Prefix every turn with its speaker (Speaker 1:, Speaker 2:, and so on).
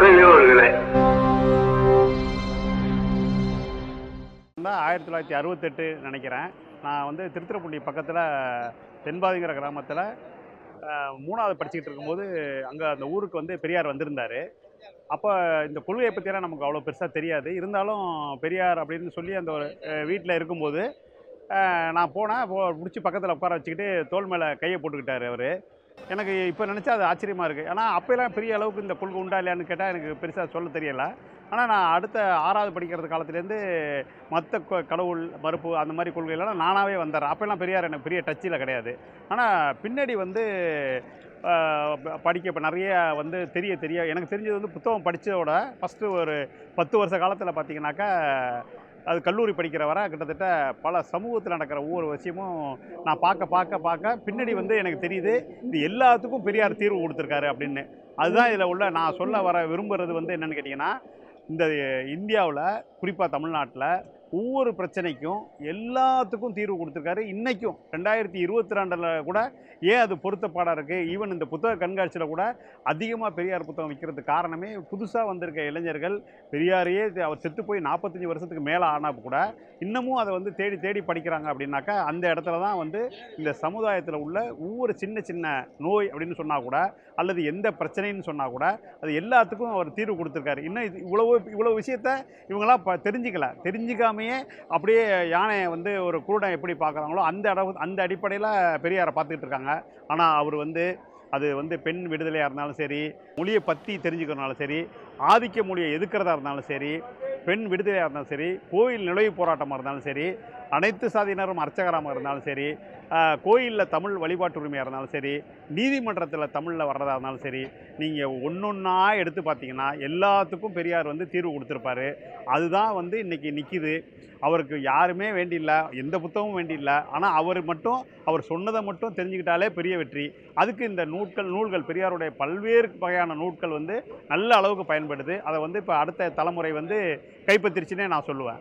Speaker 1: பெரியோர்களே.
Speaker 2: தான் ஆயிரத்தி தொள்ளாயிரத்தி அறுபத்தெட்டு நினைக்கிறேன். நான் வந்து திருத்திரப்பள்ளி பக்கத்தில் தென்பாதிங்கிற கிராமத்தில் மூணாவது படிச்சுக்கிட்டு இருக்கும்போது அங்கே அந்த ஊருக்கு வந்து பெரியார் வந்திருந்தார். அப்போ இந்த கொள்கையை பற்றியெல்லாம் நமக்கு அவ்வளோ பெருசாக தெரியாது. இருந்தாலும் பெரியார் அப்படின்னு சொல்லி அந்த ஒரு வீட்டில் இருக்கும்போது நான் போனேன் போ பிடிச்சி பக்கத்தில் உட்கார வச்சுக்கிட்டு தோள் மேலே கையை போட்டுக்கிட்டார் அவர். எனக்கு இப்போ நினச்சா அது ஆச்சரியமாக இருக்குது ஆனால் அப்போலாம் பெரிய அளவுக்கு இந்த கொள்கை உண்டா இல்லையான்னு கேட்டால் எனக்கு பெருசாக சொல்ல தெரியலை. ஆனால் நான் அடுத்த ஆறாவது படிக்கிறது காலத்துலேருந்து மற்ற கடவுள் மறுப்பு அந்த மாதிரி கொள்கைலாம் நானாகவே வந்துடுறேன் அப்போல்லாம் பெரியார் எனக்கு பெரிய டச்சில் கிடையாது. ஆனால் பின்னாடி வந்து படிக்க இப்போ நிறைய வந்து தெரிய தெரிய எனக்கு தெரிஞ்சது வந்து புத்தகம் படித்ததோட ஃபஸ்ட்டு ஒரு பத்து வருஷ காலத்தில் பார்த்தீங்கன்னாக்கா அது கல்லூரி படிக்கிறவராக கிட்டத்தட்ட பல சமூகத்தில் நடக்கிற ஒவ்வொரு விஷயமும் நான் பார்க்க பார்க்க பார்க்க பின்னாடி வந்து எனக்கு தெரியுது இது எல்லாத்துக்கும் பெரியார் தீர்வு கொடுத்துருக்காரு அப்படின்னு. அதுதான் இதில் உள்ள நான் சொல்ல வர விரும்புகிறது வந்து என்னென்னு கேட்டிங்கன்னா இந்த இந்தியாவில் குறிப்பாக தமிழ்நாட்டில் ஒவ்வொரு பிரச்சனைக்கும் எல்லாத்துக்கும் தீர்வு கொடுத்துருக்காரு. இன்றைக்கும் ரெண்டாயிரத்தி இருபத்தி ரெண்டில் கூட ஏன் அது பொருத்தப்பாடாக இருக்குது ஈவன் இந்த புத்தக கண்காட்சியில் கூட அதிகமாக பெரியார் புத்தகம் விற்கிறதுக்கு காரணமே புதுசாக வந்திருக்க இளைஞர்கள். பெரியாரையே அவர் செத்து போய் நாற்பத்தஞ்சு வருஷத்துக்கு மேலே ஆனால் கூட இன்னமும் அதை வந்து தேடி தேடி படிக்கிறாங்க அப்படின்னாக்கா அந்த இடத்துல தான் வந்து இந்த சமுதாயத்தில் உள்ள ஒவ்வொரு சின்ன சின்ன நோய் அப்படின்னு சொன்னால் கூட அல்லது எந்த பிரச்சனைன்னு சொன்னால் கூட அது எல்லாத்துக்கும் அவர் தீர்வு கொடுத்துருக்காரு. இன்னும் இது இவ்வளவு இவ்வளோ விஷயத்த இவங்களாம் இப்போ தெரிஞ்சுக்கல. எல்லாமே அப்படியே யானையை வந்து ஒரு குருடன் எப்படி பார்க்குறாங்களோ அந்த அளவு அந்த அடிப்படையில் பெரியாரை பார்த்துக்கிட்டு இருக்காங்க. ஆனால் அவர் வந்து அது வந்து பெண் விடுதலையாக இருந்தாலும் சரி மொழியை பற்றி தெரிஞ்சுக்கிறனாலும் சரி ஆதிக்க மொழியை எதுக்கிறதா இருந்தாலும் சரி பெண் விடுதலையாக இருந்தாலும் சரி கோயில் நுழைவு போராட்டமாக இருந்தாலும் சரி அனைத்து சாதியினரும் அர்ச்சகராக இருந்தாலும் சரி கோயிலில் தமிழ் வழிபாட்டு உரிமையாக இருந்தாலும் சரி நீதிமன்றத்தில் தமிழில் வர்றதா இருந்தாலும் சரி நீங்கள் ஒன்றொன்னா எடுத்து பார்த்தீங்கன்னா எல்லாத்துக்கும் பெரியார் வந்து தீர்வு கொடுத்துருப்பாரு. அதுதான் வந்து இன்றைக்கி நிற்கிது அவருக்கு யாருமே வேண்டியில்லை எந்த புத்தகமும் வேண்டியில்லை. ஆனால் அவர் மட்டும் அவர் சொன்னதை மட்டும் தெரிஞ்சுக்கிட்டாலே பெரிய வெற்றி. அதுக்கு இந்த நூட்கள் நூல்கள் பெரியாருடைய பல்வேறு வகையான நூட்கள் வந்து நல்ல அளவுக்கு பயன்படுது. அதை வந்து இப்போ அடுத்த தலைமுறை வந்து கைப்பற்றிருச்சுன்னே நான் சொல்லுவேன்.